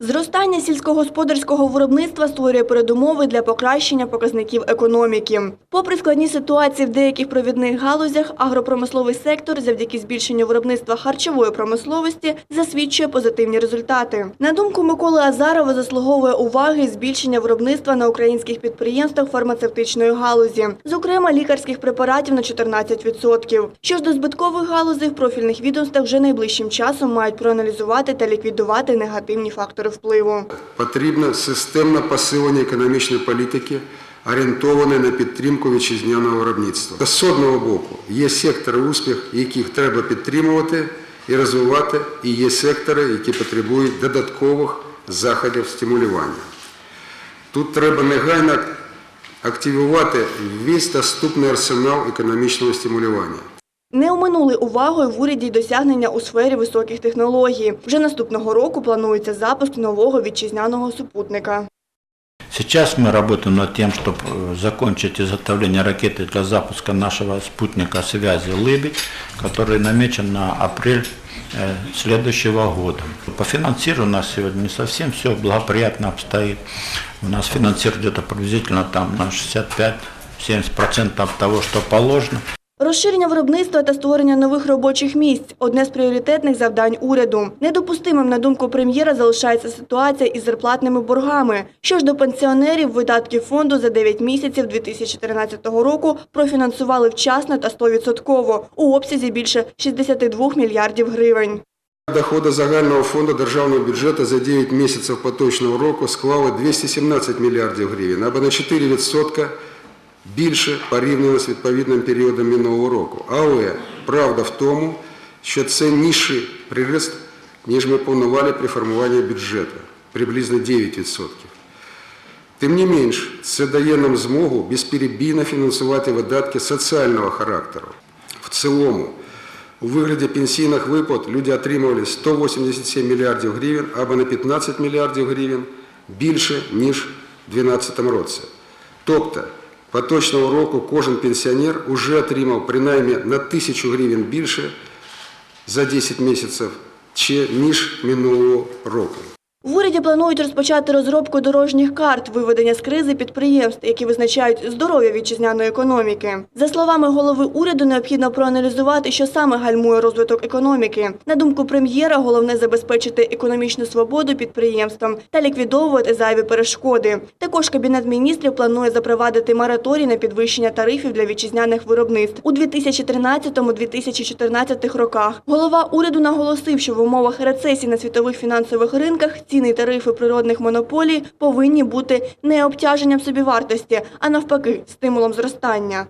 Зростання сільськогосподарського виробництва створює передумови для покращення показників економіки. Попри складні ситуації в деяких провідних галузях, агропромисловий сектор завдяки збільшенню виробництва харчової промисловості засвідчує позитивні результати. На думку Миколи Азарова, заслуговує уваги збільшення виробництва на українських підприємствах фармацевтичної галузі, зокрема лікарських препаратів на 14%. Що ж до збиткових галузей, в профільних відомствах вже найближчим часом мають проаналізувати та ліквідувати негативні фактори впливу. Потрібно системне посилення економічної політики, орієнтованої на підтримку вітчизняного виробництва. З одного боку, є сектори успіх, яких треба підтримувати і розвивати, і є сектори, які потребують додаткових заходів стимулювання. Тут треба негайно активувати весь доступний арсенал економічного стимулювання. Не оминули увагою в уряді й досягнення у сфері високих технологій. Вже наступного року планується запуск нового вітчизняного супутника. Сейчас мы работаем над тем, чтобы закончить изготовление ракеты для запуска нашего спутника связи «Лыбедь», который намечен на апрель э, следующего года. По финансированию у нас сегодня не совсем все благоприятно обстоит. У нас финансируют где-то приблизительно там на 65-70% того, что положено. Розширення виробництва та створення нових робочих місць одне з пріоритетних завдань уряду. Недопустимим, на думку прем'єра, залишається ситуація із зарплатними боргами. Що ж до пенсіонерів, видатки фонду за 9 місяців 2013 року профінансували вчасно та 100% у обсязі більше 62 мільярдів гривень. Доходи загального фонду державного бюджету за 9 місяців поточного року склали 217 мільярдів гривень, або на 4% більше порівняно з відповідним періодом минулого року. Але правда в тому, що це нижчий прирост, ніж ми планували при формуванні бюджету, приблизно 9%. Тим не менш, це дає нам змогу безперебійно фінансувати видатки соціального характеру. В цілому, у вигляді пенсійних виплат люди отримували 187 мільярдів гривень або на 15 мільярдів гривень більше, ніж у 2012 році. Тобто, поточного року кожен пенсіонер уже отримав принаймні на 1000 гривень більше за 10 місяців, ніж минулого року. В уряді планують розпочати розробку дорожніх карт виведення з кризи підприємств, які визначають здоров'я вітчизняної економіки. За словами голови уряду, необхідно проаналізувати, що саме гальмує розвиток економіки. На думку прем'єра, головне забезпечити економічну свободу підприємствам та ліквідовувати зайві перешкоди. Також кабінет міністрів планує запровадити мораторій на підвищення тарифів для вітчизняних виробництв у 2013-2014 роках. Голова уряду наголосив, що в умовах рецесії на світових фінансових ринках ціни тарифи природних монополій повинні бути не обтяженням собівартості, а навпаки, стимулом зростання.